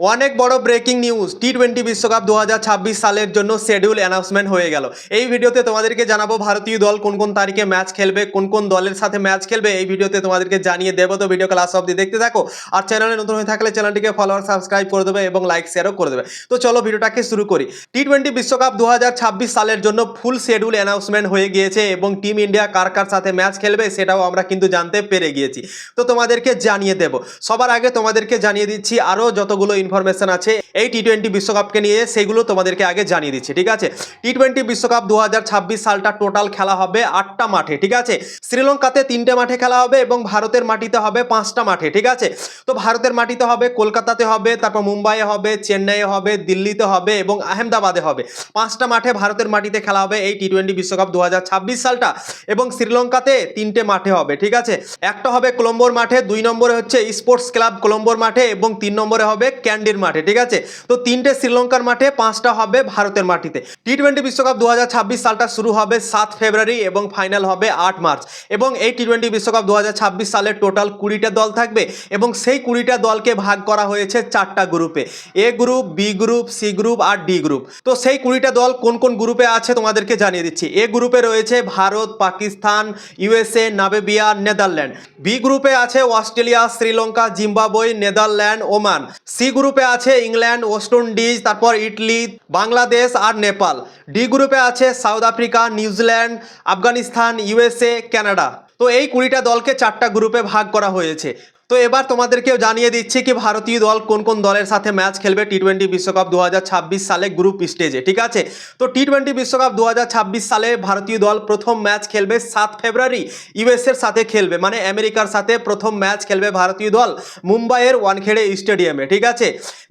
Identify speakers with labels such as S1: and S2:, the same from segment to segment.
S1: অনেক বড় breaking news T twenty বিশ্বকাপ দু হাজার ছাব্বিশ সালের জন্য শেডিউল অ্যানাউন্সমেন্ট হয়ে গেল। এই ভিডিওতে তোমাদেরকে জানাব ভারতীয় দল কোন কোন তারিখে ম্যাচ খেলবে, কোন কোন দলের সাথে ম্যাচ খেলবে, এই ভিডিওতে তোমাদেরকে জানিয়ে দেবো। তো ভিডিও ক্লাস অবধি দেখতে থাকো। আর চ্যানেলে নতুন হয়ে থাকলে চ্যানেলটিকে ফলোয়ার সাবস্ক্রাইব করে দেবে এবং লাইক শেয়ারও করে দেবে। তো চলো ভিডিওটাকে শুরু করি। টি টোয়েন্টি বিশ্বকাপ দু হাজার ছাব্বিশ সালের জন্য ফুল শেডিউল অ্যানাউন্সমেন্ট হয়ে গিয়েছে এবং টিম ইন্ডিয়া কার কার সাথে ম্যাচ খেলবে সেটাও আমরা কিন্তু জানতে পেরে গিয়েছি। তো তোমাদেরকে জানিয়ে দেব। সবার আগে তোমাদেরকে জানিয়ে দিচ্ছি আরও যতগুলো ইনফরমেশন আছে। এই টি টোয়েন্টি বিশ্বকাপকে নিয়ে সেগুলো তোমাদেরকে আগে জানিয়ে দিচ্ছি, ঠিক আছে? টি টোয়েন্টি বিশ্বকাপ দু সালটা টোটাল খেলা হবে আটটা মাঠে, ঠিক আছে? শ্রীলঙ্কাতে তিনটে মাঠে খেলা হবে এবং ভারতের মাটিতে হবে পাঁচটা মাঠে, ঠিক আছে? তো ভারতের মাটিতে হবে, কলকাতাতে হবে, তারপর মুম্বাইয়ে হবে, চেন্নাইয়ে হবে, দিল্লিতে হবে এবং আহমেদাবাদে হবে। পাঁচটা মাঠে ভারতের মাটিতে খেলা হবে এই টি টোয়েন্টি বিশ্বকাপ দু হাজার ছাব্বিশ সালটা এবং শ্রীলঙ্কাতে তিনটে মাঠে হবে, ঠিক আছে? একটা হবে কলম্বোর মাঠে, দুই নম্বরে হচ্ছে স্পোর্টস ক্লাব কলম্বোর মাঠে এবং তিন নম্বরে হবে ক্যান্ডির মাঠে, ঠিক আছে? তো তিনটে শ্রীলঙ্কার মাঠে, পাঁচটা হবে ভারতের মাটিতে। টি টোয়েন্টি বিশ্বকাপ দু সালটা শুরু হবে সাত ফেব্রুয়ারি এবং ফাইনাল হবে আট মার্চ। এবং এই টি টোয়েন্টি বিশ্বকাপ দু সালে টোটাল কুড়িটা দল থাকবে এবং সেই কুড়িটা দলকে ভাগ করা হয়েছে চারটা গ্রুপে A. Group B group C group R D group তো সেই কুড়িটা দল কোন কোন গ্রুপে আছে তোমাদেরকে জানিয়ে দিচ্ছি। এ গ্রুপে রয়েছে Bharat, Pakistan USA Namibia Netherland B গ্রুপে আছে Australia, Sri Lanka Zimbabwe Netherland Oman C গ্রুপে আছে ইংল্যান্ড, ওয়েস্ট ইন্ডিজ, তারপর ইটলি, বাংলাদেশ আর নেপাল। ডি গ্রুপে আছে South Africa, New Zealand, Afghanistan USA Canada. তো এই কুড়িটা দলকে চারটা গ্রুপে ভাগ করা হয়েছে। তো এবার তোমাদেরকেও জানিয়ে দিচ্ছি কি ভারতীয় দল কোন কোন দলের সাথে ম্যাচ খেলবে টি টোয়েন্টি বিশ্বকাপ দু হাজার ছাব্বিশ সালে গ্রুপ স্টেজে ঠিক আছে? তো টি টোয়েন্টি বিশ্বকাপ দু হাজার ছাব্বিশ সালে ভারতীয় দল প্রথম ম্যাচ খেলবে সাত ফেব্রুয়ারি ইউএসের সাথে খেলবে মানে আমেরিকার সাথে প্রথম ম্যাচ খেলবে ভারতীয় দল মুম্বাইয়ের ওয়ানখেড়ে স্টেডিয়ামে, ঠিক আছে?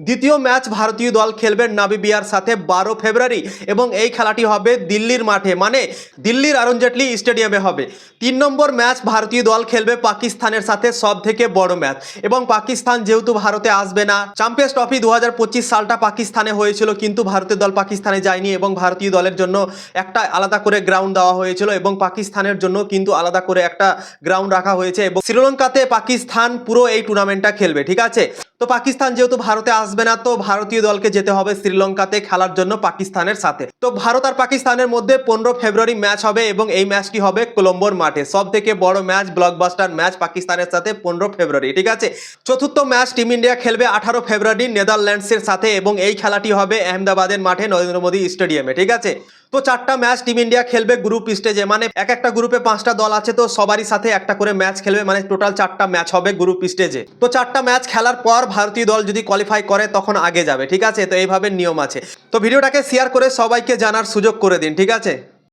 S1: দ্বিতীয় ম্যাচ ভারতীয় দল খেলবে নাবিবিয়ার সাথে বারো ফেব্রুয়ারি এবং এই খেলাটি হবে দিল্লির মাঠে মানে দিল্লির অরুণ জেটলি স্টেডিয়ামে হবে। তিন নম্বর ম্যাচ ভারতীয় দল খেলবে পাকিস্তানের সাথে সব থেকে বড় ম্যাচ। এবং পাকিস্তান যেহেতু ভারতে আসবে না চ্যাম্পিয়ন্স ট্রফি দু সালটা পাকিস্তানে হয়েছিল, কিন্তু ভারতের দল পাকিস্তানে যায়নি এবং ভারতীয় দলের জন্য একটা আলাদা করে গ্রাউন্ড দেওয়া হয়েছিল এবং পাকিস্তানের জন্য কিন্তু আলাদা করে একটা গ্রাউন্ড রাখা হয়েছে এবং শ্রীলঙ্কাতে পাকিস্তান পুরো এই টুর্নামেন্টটা খেলবে, ঠিক আছে? তো পাকিস্তান যেহেতু ভারতে আসবে না, তো ভারতীয় দলকে যেতে হবে শ্রীলঙ্কাতে খেলার জন্য পাকিস্তানের সাথে। তো ভারত আর পাকিস্তানের মধ্যে পনেরো ফেব্রুয়ারি ম্যাচ হবে এবং এই ম্যাচটি হবে কলম্বোর মাঠে। সব থেকে বড় ম্যাচ ব্লকবাস্টার ম্যাচ পাকিস্তানের সাথে পনেরো ফেব্রুয়ারি। ঠিক আছে? চতুর্থ ম্যাচ টিম ইন্ডিয়া খেলবে আঠারো ফেব্রুয়ারি নেদারল্যান্ডসের সাথে এবং এই খেলাটি হবে আহমেদাবাদের মাঠে নরেন্দ্র মোদী স্টেডিয়ামে। ঠিক আছে? তো চারটা ম্যাচ টিম ইন্ডিয়া খেলবে গ্রুপ স্টেজে মানে এক একটা গ্রুপে পাঁচটা দল আছে, তো সবারই সাথে একটা করে ম্যাচ খেলবে মানে টোটাল চারটা ম্যাচ হবে গ্রুপ স্টেজে তো চারটা ম্যাচ খেলার পর ভারতীয় দল যদি কোয়ালিফাই করে, তখন আগে যাবে। ঠিক আছে? তো এইভাবে নিয়ম আছে। তো ভিডিওটাকে শেয়ার করে সবাইকে জানার সুযোগ করে দিন। ঠিক আছে?